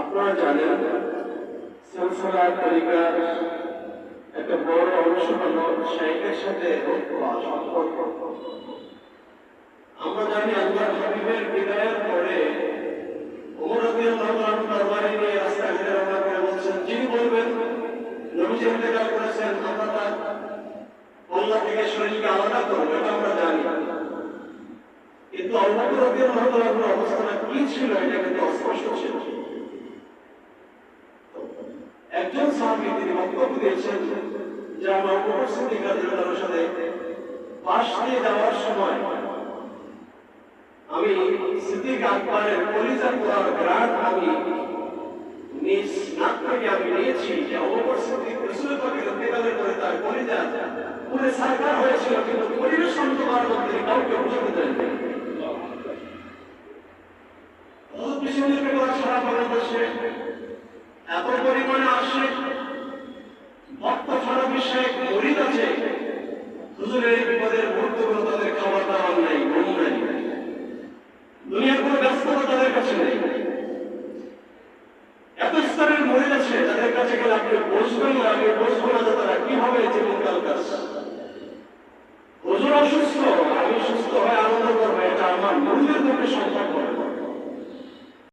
আপনারা জানেন সিলসিলা তরিকার একটা বড় অংশ হল শাইখের সাথে সম্পর্ক। আমরা জানি আল্লাহ হাবিবের বিদায়ের পরে আমরা থেকে শরীরকে আমরা কিন্তু কি ছিল, এটা কিন্তু অস্পষ্ট ছিল। একজন সাহাবী তিনি বক্তব্য দিয়েছেন যে আমার উপর সিদ্দিক সাথে পাশ দিয়ে যাওয়ার সময় আমি সিদ্দিক আকবরের কলিজা পোড়ার গ্রাট আমি নিজ নাক থেকে আমি নিয়েছি যে অবকর সিদ্দিক রসুল পাকের ইন্তেকালের তার পুরে হয়েছিল, কিন্তু পরিবেশ মধ্যে কাউকে সারা বাংলাদেশে এত পরিমাণে আসে ভক্ত ছাড়া বিশ্বে গরিব আছে? হুজুরের এই বিপদের মুহূর্তগুলো তাদের খাবার দাবার নাই, ঘুম নাই। দুনিয়ার কোনো ব্যস্ততা তাদের কাছে নেই। এত স্তরের মরিদ আছে, তাদের কাছে গেলে আপনি বসবেন না আমি বসবো না তারা কীভাবে জীবনকাল কাজ হুজুর অসুস্থ